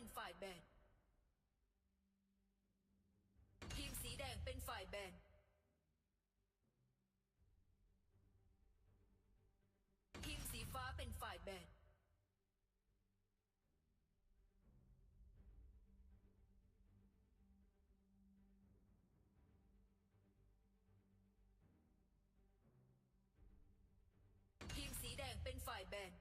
เป็นฝ่ายแบน ทีมสีแดงเป็นฝ่ายแบน ทีมสีฟ้าเป็นฝ่ายแบน ทีมสีแดงเป็นฝ่ายแบน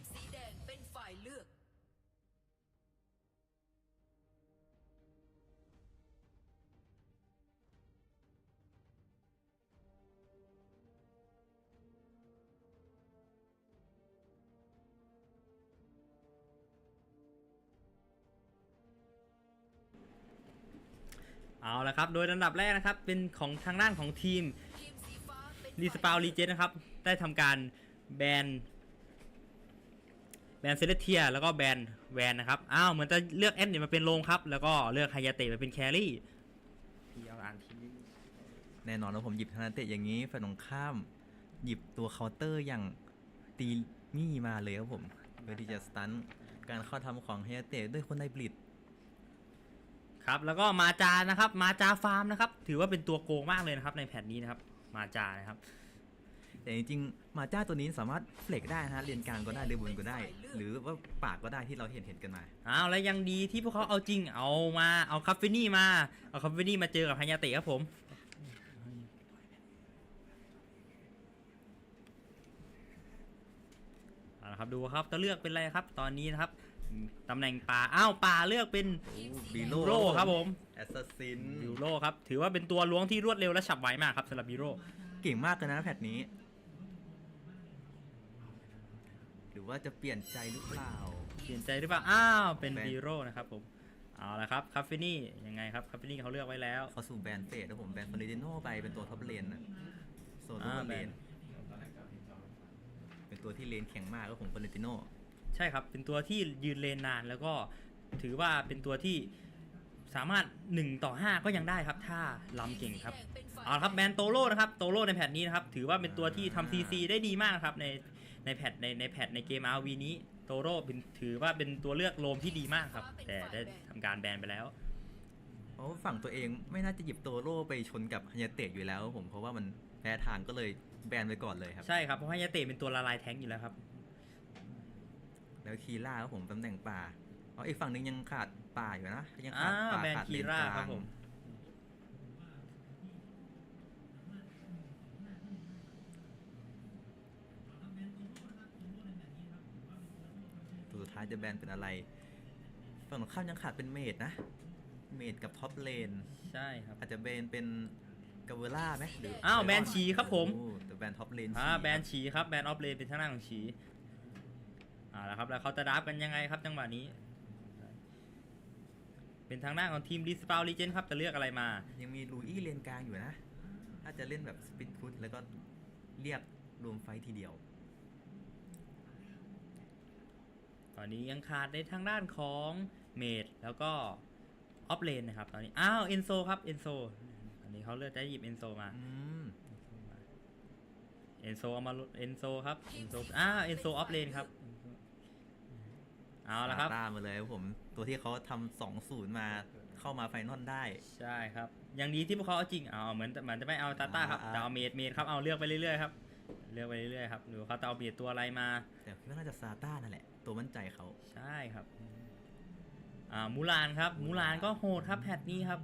มสีแดงเป็นฝ่ายเลือก เอาละครับ โดยลำดับแรกนะครับ เป็นของทางด้านของทีมทีมสีฟ้าเป็นรีสปาวรีเจนนะครับ ได้ทำการแบน แบนเซเลเทียแล้วก็แบนแวนนะครับ อ้าวเหมือนจะเลือกแอดเนี่ยมาเป็นโลงครับ แล้วก็เลือกไฮยาเตะมาเป็นแครี่พี่เอาอ่านทีนี้แน่นอนว่าผมหยิบธนาเตะอย่างนี้ฝ่ายตรงข้ามหยิบตัวเคาน์เตอร์อย่างตีมี่มาเลยครับผมเพื่อที่จะสตันการเข้าทำของเฮียเตะด้วยคนไดบลิดครับแล้วก็มาจานะครับ มาจาฟาร์มนะครับ ถือว่าเป็นตัวโกงมากเลยนะครับในแพทนี้นะครับ มาจานะครับ แต่จริงๆมาจ้าตัวนี้สามารถเฟลกได้นะฮะเรียนกลางก็ได้เรียนบนก็ได้ หรือว่าปากก็ได้ที่เราเห็นเห็นกันมา อ้าวแล้วยังดีที่พวกเขาเอาจริงเอามาเอาคาเฟนี่มาเอาคาเฟนี่มาเจอกับไฮยาเตะครับผมเอาละครับดูครับจะเลือกเป็นอะไรครับ ตอนนี้นะครับตำแหน่งป่าอ้าวป่าเลือกเป็นบีบิโร่โร่ครับผมแอสซัสซินบิโร่ครับถือว่าเป็นตัวล้วงที่รวดเร็วและฉับไวมากครับสำหรับบิโร่เก่งมากเลยนะแพทนี้ หรือ ว่าจะเปลี่ยนใจหรือเปล่า เปลี่ยนใจหรือเปล่า อ้าว เป็นแบนบิโร่นะครับผม เอาละครับคาเฟนี่ยังไงครับคาเฟนี่เขาเลือกไว้แล้วเข้าสู่แบรนด์เฟสแล้วผมแบรนด์ฟอริเดโนไปเป็นตัวท็อปเลนนะโซโล่อ่าเลแบนนเป็นตัวที่เลนแข็งมากก็ผมฟอริเดโนใช่ครับ เป็นตัวที่ยืนเลนนานแล้วก็ถือว่าเป็นตัวที่สามารถ 1 ต่อ 5 ก็ยังได้ครับ ถ้าล้ำเก่งครับ เอาละครับแมนโตโร่นะครับ โตโร่ในแพทนี้นะครับ ถือว่าเป็นตัวที่ทำซีซีได้ดีมากนะครับใน ในแพทในในแพทในเกม RV นี้โตโร่เป็นถือว่าเป็นตัวเลือกโลมที่ดีมากครับ แต่ได้ทำการแบนไปแล้วเพราะว่าฝั่งตัวเองไม่น่าจะหยิบโตโร่ไปชนกับฮันยาเตะอยู่แล้วครับผมเพราะว่ามันแพ้ทางก็เลยแบนไปก่อนเลยครับ ใช่ครับเพราะให้ยาเตะเป็นตัวละลายแท้งอยู่แล้วครับ แล้วคีร่าครับผมตำแหน่งป่าอ๋ออีกฝั่งหนึงยังขาดป่าอยู่นะยังอ่าขาดป่าแบนขาดคีเลนร่ากลาครับง ผม ตัวสุด ท้ายจะแบนเป็นอะไรฝั่งตรงข้ามยังขาดเป็นเมดนะ เมดกับท็อปเลนใช่ครับ อาจจะแบนเป็นกาเวล่าไหมหรืออ้าวแบนฉีครับผมโอ้แต่แบนท็อปเลนอ่าฉีแบนฉีครับแบนออฟเลนเป็นทางด้านของฉีอ่าแล้วครับแล้วเขาจะดับกันยังไงครับจังหวะนี้ เป็นทางด้านของทีมรีสปาวลีเจนครับจะเลือกอะไรมา ยังมีลูอี้เลนกลางอยู่นะ ถ้าจะเล่นแบบสปินพุทแล้วก็เรียกรวมไฟท์ทีเดียว ตอนนี้ยังขาดในทางด้านของเมดแล้วก็ออฟเลนนะครับ ตอนนี้ อ้าวเอนโซครับเอนโซอันนี้เขาเลือกจะหยิบเอนโซมาอืมเอนโซเอามาเอนโซครับเอนโซอ้าวเอนโซออฟเลนครับเอาละครับตามมาเลยครับผมตัวที่เขาทำสองศูนย์มาเข้ามาไฟนอลได้ ใช่ครับ อย่างดีที่พวกเขาเอาจริงเอาเหมือนเหมือนจะไม่เอาตาต้าครับอ่าแต่เอาเมดเมดครับเอาเลือกไปเรื่อยๆครับ เลือกไปเรื่อยๆครับหรือเขาจะเอาเบียดตัวอะไรมา แต่คิดว่าน่าจะซาต้านั่นแหละ ตัวมั่นใจเขาใช่ครับ อ่ามูลานครับ มูลานก็โหดครับแพทนี้ครับ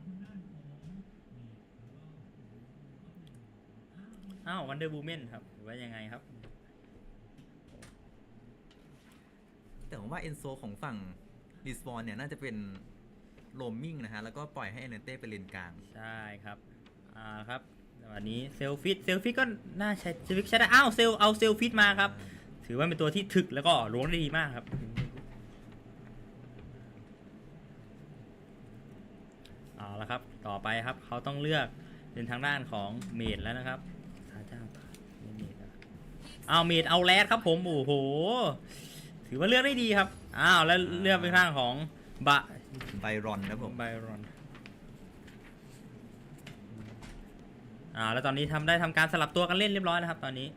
อ้าววันเดอร์บูเมนครับหรือว่ายังไงครับ แต่ผมว่าเอนโซของฝั่งรีสปอนเนี่ยน่าจะเป็นโรมมิ่งนะฮะ แล้วก็ปล่อยให้เอเนเต้ไปเลนกลาง ใช่ครับ อ่าครับ อันนี้เซลฟิตเซลฟิตก็น่าใช้เซลฟิตใช้ได้อ้าวเซลเอาเซลฟิตมาครับ ถือว่าเป็นตัวที่ถึกแล้วก็ล้วงได้ดีมากครับ เอาละครับ ต่อไปครับเขาต้องเลือกเป็นทางด้านของเมดแล้วนะครับซาเจ้าเมดเอาเมดเอาแรดครับผมโอ้โห ถือว่าเลือกได้ดีครับ อ้าวแล้วเลือกเป็นทางของบะไบรอนนะผมไบรอน อ่าแล้วตอนนี้ทำได้ทำการสลับตัวกันเล่นเรียบร้อยนะครับ ตอนนี้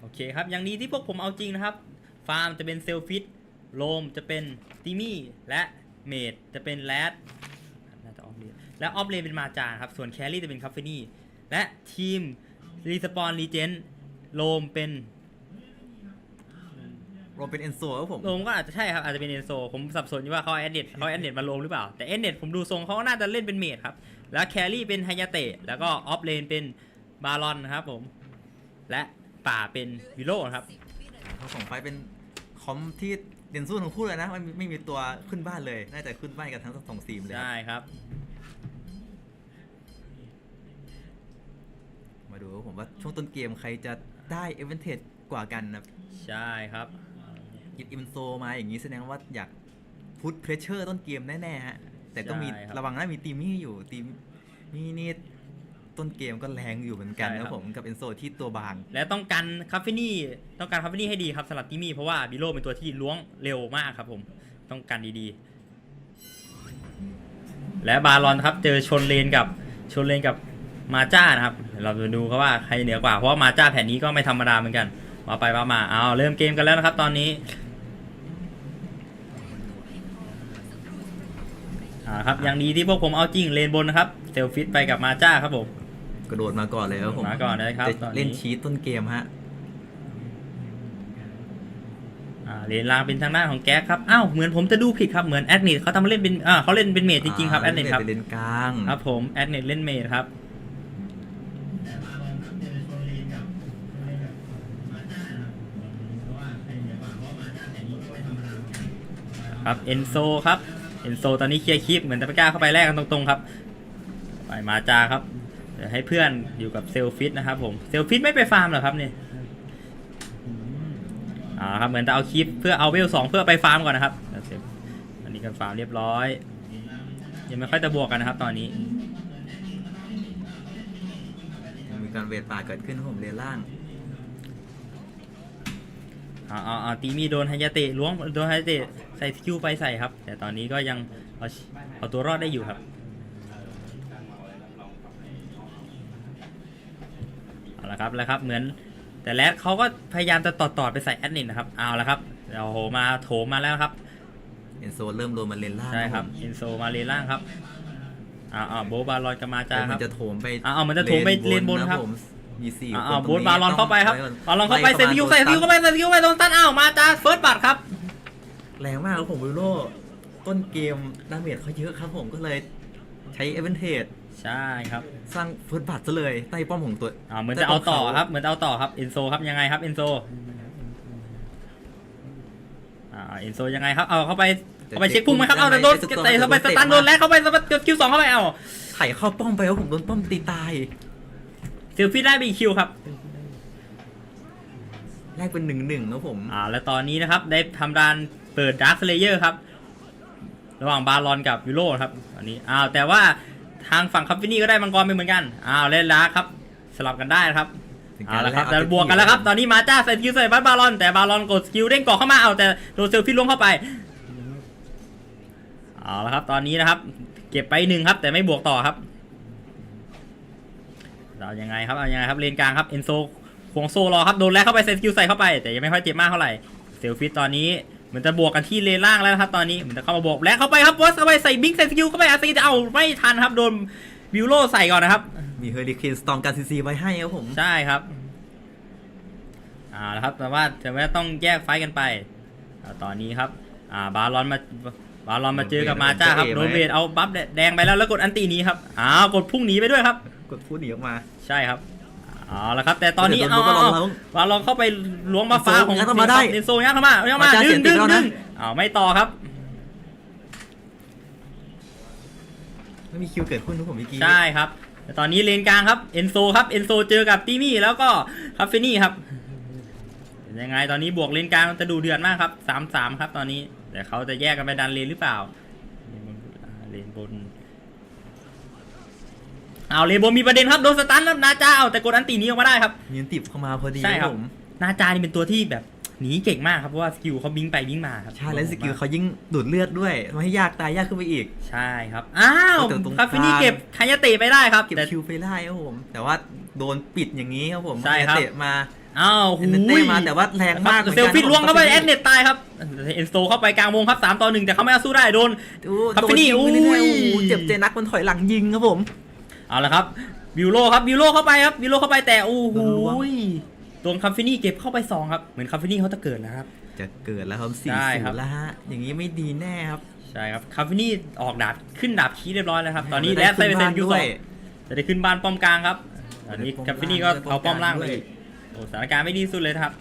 โอเคครับ อย่างนี้ที่พวกผมเอาจริงนะครับ ฟาร์มจะเป็นเซลฟิตโลมจะเป็นติมี่และเมดจะเป็นแรดน่าจะออฟเลนและออฟเลนเป็นมาจาครับ ส่วนแครี่จะเป็นคัฟเฟนี่ และทีมรีสปอนรีเจนโลมเป็น โรเป็นเอนโซครับผมโลมก็อาจจะใช่ครับอาจจะเป็นเอนโซผมสับสนอยู่ว่าเขาแอดเน็ตเขาแอดเน็ตมาโลมหรือเปล่า แต่แอดเน็ตผมดูทรงเขาก็น่าจะเล่นเป็นเมดครับ แล้วแครี่เป็นไฮยาเตะแล้วก็ออฟเลนเป็นบารอนนะครับผม และป่าเป็นวิโลนะครับสิบวินาทีทั้งสองไฟล์เป็นคอมที่เด่นสู้ทั้งคู่เลยนะมันไม่มีตัวขึ้นบ้านเลย น่าจะขึ้นบ้านกันทั้งสองทีมเลยครับใช่ครับ มาดูครับผมว่าช่วงต้นเกมใครจะได้เอเวนเทจกว่ากันนะใช่ครับ หยิบอิมโซมาอย่างนี้แสดงว่าอยากพุทเพรสเชอร์ต้นเกมแน่ๆฮะ แต่ก็มีใช่ครับ ระวังนะมีตีมี่อยู่ตีมี่นี่ต้นเกมก็แรงอยู่เหมือนกันใช่นะครับผมกับเอนโซที่ตัวบาง และต้องการคาเฟนี่ต้องการคาเฟนี่ให้ดีครับสำหรับติมี่เพราะว่าบิโลเป็นตัวที่ล้วงเร็วมากครับผมต้องการดีๆ และบารอนครับเจอชนเลนกับชนเลนกับมาจ้านะครับเดี๋ยวเราจะดูครับว่าใครเหนือกว่าเพราะว่ามาจ้าแผ่นนี้ก็ไม่ธรรมดาเหมือนกันมาไปมามาเอาเริ่มเกมกันแล้วนะครับ ตอนนี้ อ่าครับอย่างดีที่พวกผมเอาจริงเลนบนนะครับเซลฟิตไปกับมาจ้าครับผมกระโดดมาก่อนเลยครับผมมาก่อนเลยครับจะตอนนี้ เล่นชีตต้นเกมฮะอ่าเลนล่างเป็นทางด้านของแก๊กครับอ้าวเหมือนผมจะดูผิดครับเหมือนแอดเนตเขาทำมาเล่นเป็นอ่าเขาเล่นเป็นเมดจริงๆครับแอดเนตครับไปเล่นกลางครับผมแอดเนตเล่นเมดครับครับเอนโซครับ เอนโซตอนนี้เคลียร์คลิปเหมือนจะไม่กล้าเข้าไปแลกกันตรงๆครับไปมาจาครับเดี๋ยวให้เพื่อนอยู่กับเซลฟิตนะครับผมเซลฟิตไม่ไปฟาร์มเหรอครับเนี่ยอ่าครับเหมือนจะเอาคลิปเพื่อเอาเวลสองเพื่อไปฟาร์มก่อนนะครับเดี๋ยวอันนี้ก็ฟาร์มเรียบร้อย ยังไม่ค่อยจะบวกกันนะครับตอนนี้มีการเวทป่าเกิดขึ้นครับผมเลนล่างอ่าอ่าอ่าตีมีโดนไฮยาเตะล้วงโดนไฮยาเตะใส่สกิลไปใส่ครับ แต่ตอนนี้ก็ยังเอาเอาตัวรอดได้อยู่ครับเอาละครับแล้วครับเหมือนแต่แรดเขาก็พยายามจะตอดตอดๆไปใส่แอดนินนะครับเอาละครับเราโหมาโถมมาแล้วครับเอนโซเริ่มโดนมาเลนล่างใช่ครับผมอินโซมาเลนล่างครับอ่าอ่าโบบาลอนกับมาจาแล้วคมัรับนจะโถมไปอ่าเอามันจะโถมไปเลนบนครับผมมีสี่อ่าคนอ่าตโบรงสนี้บาลอนเข้าไปครับต้องบาลอนเข้าไปล่ใส่สกิลใส่สกิลเข้าไปใส่สกิลเข้าไปโดนตันอ้าวมาจาเฟิร์สบัตครับ แรงมากครับผมวิโรต้นเกมดาเมจเขาเยอะครับผมก็เลยใช้เอเวนเทจใช่ครับสร้างเฟิร์สบัตซะเลยใต้ป้อมของตัวอ่าเหมือนจะเอาต่อครับเหมือนจะเอาต่อครับเอนโซครับยังไงครับเอนโซอ่าเอนโซยังไงครับเอาเข้าไปเข้าไปเช็คพุ่งไหมครับเอาแต่โดนแต่เข้าไปสตันโดนแล้วเข้าไปสตันคิวสองเข้าไปเอาไถ่เข้าป้อมไปครับผมโดนป้อมตีตายเซลฟี่ได้บีคิวครับแรกเป็นหนึ่งหนึ่งครับผมอ่าและตอนนี้นะครับได้ทำการ เปิดดาร์คเลเยอร์ครับ ระหว่างบารอนกับวิโรครับ อันนี้ อ้าว แต่ว่าทางฝั่งคัมฟินี่ก็ได้มังกรไปเหมือนกัน อ้าว เล่นลาครับ สลับกันได้ครับถึงเอาละครับแลจะเาบวกกันแล้วครับ ตอนนี้มาจ้าใส่สกิลใส่บัตบารอน แต่บารอนกดสกิลเด้งเกาะเข้ามา เอาแต่โดนเซลฟี่ล้วงเข้าไป เอาละครับ ตอนนี้นะครับ เก็บไปหนึ่งครับ แต่ไม่บวกต่อครับเรายังไงครับ เอายังไงครับ เลนกลางครับ เอนโซควงโซรอครับ โดนแลกเข้าไปใส่สกิลใส่เข้าไป แต่ยังไม่ค่อยเจ็บมากเท่าไหร่ เซลฟิตตอนนี้เห มือนจะบวกกันที่เลนล่างแล้วนะครับตอนนี้เหมือนจะเข้ามาบวกแลกเข้าไปครับวอสเข้าไปใส่บิ๊กใส่สกิลเข้าไปอาซีจะเอาไม่ทันครับโดนบิวโลใส่ก่อนนะครับมีเฮอริเคนสตอมการซีซีไว้ให้ครับผมใช่ครับอ่าแล้วครับแต่ว่าแต่ว่าต้องแยกไฟท์กันไปอ่าตอนนี้ครับอ่าบาลอนมาบาลอนมาเจอกับมาจ้าครับโดนเวทเอาบัฟแดงไปแล้วแล้วกดอันตีหนี้ครับอ้าวกดพุ่งหนีไปด้วยครับ กดพูดหนีออกมาใช่ครับ เอาละครับ แต่ตอนนี้เดี๋ยวเอาโดนเอาบาลอนบาลอนเข้าไปล้วงมาฟ้าของงัดเข้ามาได้เนโซยัดเข้ามายัดเข้ามามาจ้าดึเสีงยติดึดงแล้วดึนะงอ้าวไม่ต่อครับไม่มีคิวเกิดขึ้นทุกผมเมื่อกี้ใช่ครับแต่ตอนนี้เลนกลางครับเอนโซครับเอนโซเจอกับตีมี่แล้วก็คาเฟนี่ครับเป็นยังไงตอนนี้บวกเลนกลางจะดูเดือดมากครับสามสามครับตอนนี้แต่เขาจะแยกกันไปดันเลนหรือเปล่าเลนบน เอาเลนบนมีประเด็นครับโดนสตันครับนาจาเอาแต่กดอันตีหนี้ออกมาได้ครับมีนติบเข้ามาพอดีใช่คครัรับบผมนาจานี่เป็นตัวที่แบบหนีเก่งมากครับเพราะว่าสกิลเขาบิงไปบิงมาครับใช่แล้วสกิลเขายิ่งดูดเลือดด้วยทำให้ยากตายยากขึ้นไปอีก ใช่ครับอ้าวแต่ตรงคาฟินี่กลางเก็บคายาเตะไปได้ครับเก็บแต่คิวไปได้ครับผม แต่ว่าโดนปิดอย่างนี้ครับผมใช่ครับเตะมาอ้าวเอ็นเต้มาแต่ว่าแรงมากหมือนเซกันลฟิตล้วงเข้าไปครับแอดเน็ตตายครับเอ็นโซเข้าไปกลางวงครับ3ต่อ1แต่เขาไม่เอาสู้ได้โดนโอ้ครับโดฟินี่ยิงไปเรื่อยๆอุ้โอ้ยโหเจ็บเจนักมันถอยหลังยิงครับผม เอาละครับวิวโลครับวิวโลเข้าไปครับวิวโลเข้าไปแต่โอ้โหโดนล้วงโดนคาฟินี่เก็บเข้าไปสองครับเหมือนคาฟินี่เขาจะเกิดแล้วครับจะเกิดแล้วครับสี่ได้ศูครับนย์แล้วฮะอย่างนี้ไม่ดีแน่ครับใช่ครับคาฟินี่ออกดาบขึ้นดาบชี้เรียบร้อยแล้วครับตอนนี้ได้แลสไซขึ้นเซบ้านนยูด้สวอยงจะได้ขึ้นบ้านป้อมกลางครับตอนนี้ป้อมคาฟินี่ก็ล่างด้วยเอาป้อมล่างไปป้อมกลางด้วยอีกโอ้สถานการณ์ไม่ดีสุดเลยนะครับ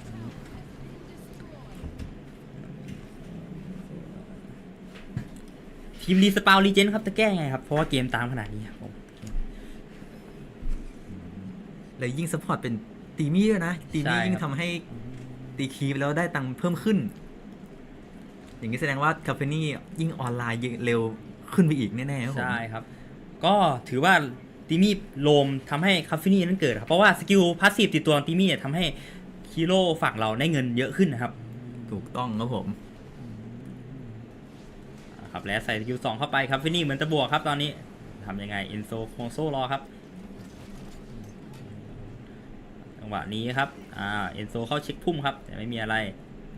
ทีมรีสปาวรีเจนครับจะแก้ไงครับเพราะว่าเกมตามขนาดนี้ครับผม เลยยิ่งสปอร์ตเป็นตีมี่ด้วยนะตีมี่ใช่ยิ่งครับทำให้ตีคีฟแล้วได้ตังค์เพิ่มขึ้น อย่างนี้แสดงว่าคาเฟนี่ยิ่งออนไลน์ยิ่งเร็วขึ้นไปอีกแน่ๆครับผม ใช่ครับ ก็ถือว่าตีมี่โลมทำให้คาฟินี่นั้นเกิดครับ เพราะว่าสกิลพาสซีฟติดตัวของตีมี่เนี่ยทำให้ฮีโร่ฝั่งเราได้เงินเยอะขึ้นนะครับถูกต้องครับผมครับและใส่สกิลสองเข้าไปครับฟินี่เหมือนจะบวกครับตอนนี้ทำยังไงเอนโซคงโซรอครับ จังหวะนี้ครับอ่าเอนโซเข้าเช็คพุ่มครับ แต่ไม่มีอะไร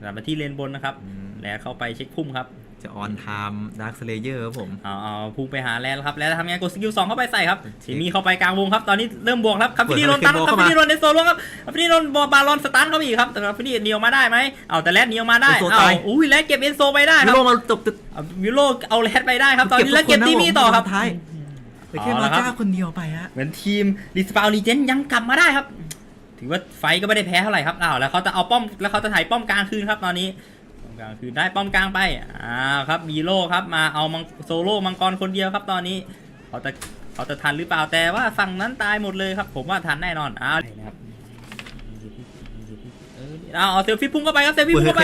กลับมาที่เลนบนนะครับอืมและเข้าไปเช็คพุ่มครับ จะออนไทม์ดาร์คสเลเยอร์ครับผมเอาเอาพุ่งไปหาแลนด์แล้วครับ แล้วทำยังไงกดสกิลสองเข้าไปใส่ครับเช็ทีคมีเข้าไปกลางวงครับ ตอนนี้เริ่มบวกครับคาฟินี่เปิโดดนตันเทคโนคาเข้าฟิมานี่โดนในโซลวงครับคาฟินี่โดนบาลอนสตันเข้าไปอีกครับแต่คาฟินี่เนียวมาได้ไหมเอาแต่แรดเนียวมาได้เอนโซเอาตายอุ้ยแรดเก็บเอนโซไปได้ควิรับโรมาจบตึกเอาวิโลเอาแรดไปได้ครับ ตอนนี้แล้วเก็บทุตีคนนะมีต่อครับผมท้ายแต่แค่เอามาละครับจ้าคนเดียวไปฮะเหมือนทีมรีสปาวรีเจนยังกลับมาได้ครับ ถือว่าไฟก็ไม่ได้แพ้เท่าไหร่ครับอ้าวแล้วเขาจะเอาป้อมแล้วเขาจะถ่ายป้อมกลางคืนครับตอนนี้ป้อมกลางคืนได้ป้อมกลางไปอ้าวครับมีโลครับมาเอามังโซโล่มังกรคนเดียวครับ ตอนนี้เขาจะเขาจะทันหรือเปล่าแต่ว่าฝั่งนั้นตายหมดเลยครับ ผมว่าทันแน่นอนอ้าวนะครับเอาเอาเซลฟี่พุ่งเข้าไปครับเซลฟี่พุ่งเข้าไป